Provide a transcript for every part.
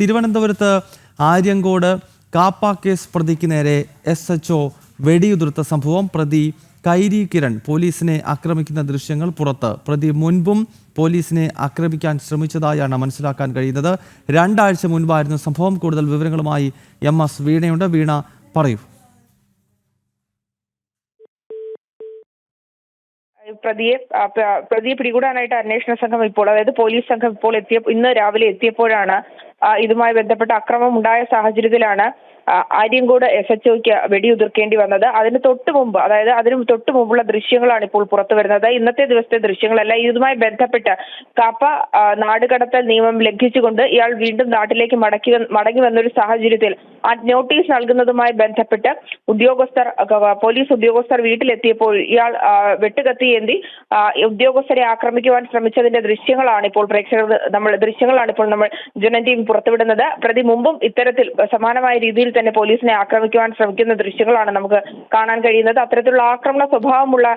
തിരുവനന്തപുരത്ത് ആര്യങ്കോട് കാപ്പ കേസ് പ്രതിക്ക് നേരെ എസ് എച്ച് ഒ വെടിയുതിർത്ത സംഭവം. പ്രതി കൈരി കിരൺ പോലീസിനെ ആക്രമിക്കുന്ന ദൃശ്യങ്ങൾ പുറത്ത്. പ്രതി മുൻപും പോലീസിനെ ആക്രമിക്കാൻ ശ്രമിച്ചതായാണ് മനസ്സിലാക്കാൻ കഴിയുന്നത്. രണ്ടാഴ്ച മുൻപായിരുന്നു സംഭവം. കൂടുതൽ വിവരങ്ങളുമായി എം എസ് വീണയുണ്ട്. വീണ പറയൂ. പ്രതിയെ പ്രതിയെ പിടികൂടാനായിട്ട് അന്വേഷണ സംഘം ഇപ്പോൾ അതായത് പോലീസ് സംഘം ഇപ്പോൾ എത്തിയ ഇന്ന് രാവിലെ എത്തിയപ്പോഴാണ് ഇതുമായി ബന്ധപ്പെട്ട അക്രമം ഉണ്ടായ സാഹചര്യത്തിലാണ് ആര്യങ്കോട് എസ് എച്ച് ഒക്ക് വെടിയുതിർക്കേണ്ടി വന്നത്. അതിന് തൊട്ട് മുമ്പ് അതായത് അതിന് തൊട്ട് മുമ്പുള്ള ദൃശ്യങ്ങളാണ് ഇപ്പോൾ പുറത്തു വരുന്നത്. ഇന്നത്തെ ദിവസത്തെ ദൃശ്യങ്ങളല്ല ഇതുമായി ബന്ധപ്പെട്ട് കാപ്പ നാടുകടത്തൽ നിയമം ലംഘിച്ചുകൊണ്ട് ഇയാൾ വീണ്ടും നാട്ടിലേക്ക് മടക്കി മടങ്ങി വന്നൊരു സാഹചര്യത്തിൽ ആ നോട്ടീസ് നൽകുന്നതുമായി ബന്ധപ്പെട്ട് ഉദ്യോഗസ്ഥർ പോലീസ് ഉദ്യോഗസ്ഥർ വീട്ടിലെത്തിയപ്പോൾ ഇയാൾ വെട്ടുകത്തി ഉദ്യോഗസ്ഥരെ ആക്രമിക്കുവാൻ ശ്രമിച്ചതിന്റെ ദൃശ്യങ്ങളാണ് ഇപ്പോൾ പ്രേക്ഷകർ നമ്മൾ ദൃശ്യങ്ങളാണ് ഇപ്പോൾ നമ്മൾ ജനൻ ടി പുറത്തുവിടുന്നത്. പ്രതി മുമ്പും ഇത്തരത്തിൽ സമാനമായ രീതിയിൽ തന്നെ പോലീസിനെ ആക്രമിക്കുവാൻ ശ്രമിക്കുന്ന ദൃശ്യങ്ങളാണ് നമുക്ക് കാണാൻ കഴിയുന്നത്. അത്തരത്തിലുള്ള ആക്രമണ സ്വഭാവമുള്ള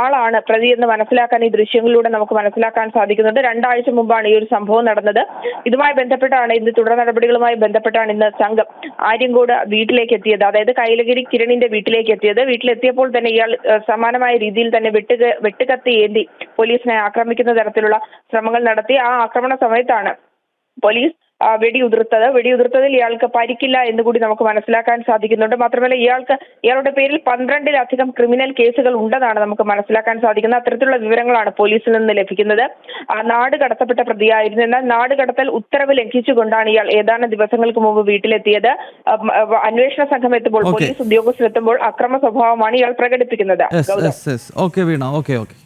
ആളാണ് പ്രതി എന്ന് മനസ്സിലാക്കാൻ ഈ ദൃശ്യങ്ങളിലൂടെ നമുക്ക് മനസ്സിലാക്കാൻ സാധിക്കുന്നുണ്ട് രണ്ടാഴ്ച മുമ്പാണ് ഈ ഒരു സംഭവം നടന്നത്. ഇതുമായി ബന്ധപ്പെട്ടാണ് ഇന്ന് തുടർ നടപടികളുമായി ബന്ധപ്പെട്ടാണ് ഇന്ന് സംഘം ആര്യങ്കോട് വീട്ടിലേക്ക് എത്തിയത്. അതായത് കൈലഗിരി കിരണിന്റെ വീട്ടിലേക്ക് എത്തിയത്. വീട്ടിലെത്തിയപ്പോൾ തന്നെ ഇയാൾ സമാനമായ രീതിയിൽ തന്നെ വെട്ടുക വെട്ടുകത്തി ഏന്തി പോലീസിനെ ആക്രമിക്കുന്ന തരത്തിലുള്ള ശ്രമങ്ങൾ നടത്തി. ആ ആക്രമണ സമയത്താണ് പോലീസ് വെടിയുതിർത്തത്. വെടിയുതിർത്തതിൽ ഇയാൾക്ക് പരിക്കില്ല എന്ന് കൂടി നമുക്ക് മനസ്സിലാക്കാൻ സാധിക്കുന്നുണ്ട്. മാത്രമല്ല ഇയാൾക്ക് ഇയാളുടെ പേരിൽ പന്ത്രണ്ടിലധികം ക്രിമിനൽ കേസുകൾ ഉണ്ടെന്നാണ് നമുക്ക് മനസ്സിലാക്കാൻ സാധിക്കുന്നത്. അത്തരത്തിലുള്ള വിവരങ്ങളാണ് പോലീസിൽ നിന്ന് ലഭിക്കുന്നത്. നാട് കടത്തപ്പെട്ട പ്രതിയായിരുന്നു. എന്നാൽ നാട് കടത്തൽ ഉത്തരവ് ലംഘിച്ചുകൊണ്ടാണ് ഇയാൾ ഏതാനും ദിവസങ്ങൾക്ക് മുമ്പ് വീട്ടിലെത്തിയത്. അന്വേഷണ സംഘം എത്തുമ്പോൾ പോലീസ് ഉദ്യോഗസ്ഥരെത്തുമ്പോൾ അക്രമ സ്വഭാവമാണ് ഇയാൾ പ്രകടിപ്പിക്കുന്നത്. വീണ. Okay okay